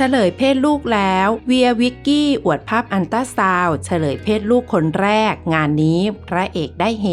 เฉลยเพศลูกแล้วเวียวิกกี้อวดภาพอันต้าซาวเฉลยเพศลูกคนแรก งานนี้พระเอกได้เฮ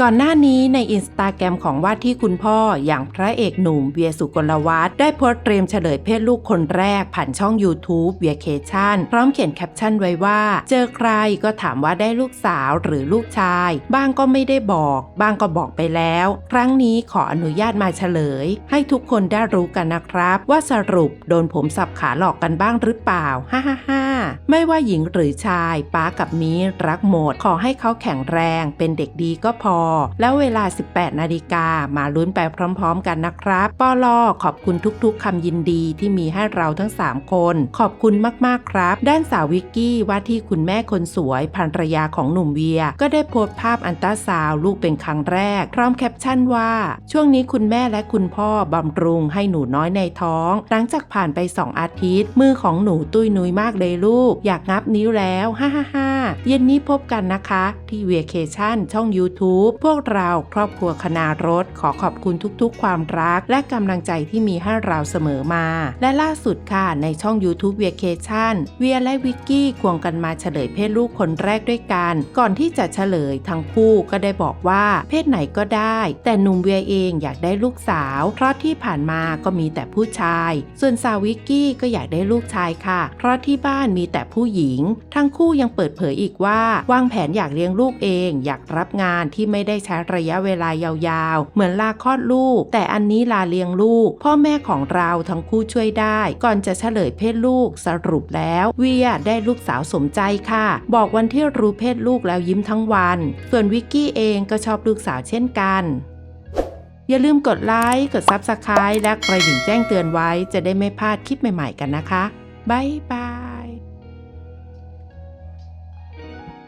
ก่อนหน้านี้ในอินสตาแกรมของว่าที่คุณพ่ออย่างพระเอกหนุ่มเวียสุกลวัฒน์ได้โพสต์เตรียมเฉลยเพศลูกคนแรกผ่านช่อง YouTube เวียเคชั่นพร้อมเขียนแคปชั่นไว้ว่า เจอใครก็ถามว่าได้ลูกสาวหรือลูกชาย บ้างก็ไม่ได้บอก บ้างก็บอกไปแล้ว ครั้งนี้ขออนุญาตมาเฉลย ให้ทุกคนได้รู้กันนะครับ ว่าสรุปโดนผมสับขาหลอกกันบ้างหรือเปล่าฮ่าฮ่าฮ่าไม่ว่าหญิงหรือชายป้ากับมีรักหมดขอให้เขาแข็งแรงเป็นเด็กดีก็พอแล้วเวลา 18 นาฬิกามาลุ้นไปพร้อมๆ กันนะครับปอลอขอบคุณทุกๆคำยินดีที่มีให้เราทั้ง 3 คน ขอบคุณมากๆครับ ด้านสาววิกกี้ว่าที่คุณแม่คนสวยภรรยาของหนุ่มเวีย ก็ได้โพสต์ภาพอันตราซาวลูกเป็นครั้งแรก พร้อมแคปชั่นว่า ช่วงนี้คุณแม่และคุณพ่อบำรุงให้หนูน้อยในท้อง หลังจากผ่านไป 2 อาทิตย์ มือของหนูตุ้ยนุยมากเลยลูก อยากงับนิ้วแล้ว ฮ่าฮ่าฮ่าเย็นนี้พบกันนะคะ ที่เวียเคชั่นช่อง YouTube พวกเราครอบครัวคณารถขอขอบคุณทุกๆ ความรัก และกำลังใจที่มีให้เราเสมอมา และล่าสุดค่ะในช่อง YouTube เวียเคชั่นเวียและวิกกี้ควงกันมาเฉลยเพศลูกคนแรกด้วยกัน ก่อนที่จะเฉลยทั้งคู่ก็ได้บอกว่าเพศไหนก็ได้ แต่หนุ่มเวียเองอยากได้ลูกสาว เพราะที่ผ่านมาก็มีแต่ผู้ชาย ส่วนสาววิกกี้ก็อยากได้ลูกชายค่ะ เพราะที่บ้านมีแต่ผู้หญิง ทั้งคู่ยังเปิดเผยอีกว่าวางแผนอยากเลี้ยงลูกเอง อยากรับงานที่ไม่ได้ใช้ระยะเวลายาวๆ เหมือนลาคลอดลูก แต่อันนี้ลาเลี้ยงลูก พ่อแม่ของเราทั้งคู่ช่วยได้ ก่อนจะเฉลยเพศลูกสรุปแล้วเวียได้ลูกสาวสมใจค่ะ บอกวันที่รู้เพศลูกแล้วยิ้มทั้งวัน ส่วนวิกกี้เองก็ชอบลูกสาวเช่นกันอย่าลืมกดไลค์ กด Subscribe และกระดิ่งแจ้งเตือนไว้จะได้ไม่พลาดคลิปใหม่ๆกันนะคะ บ๊ายบาย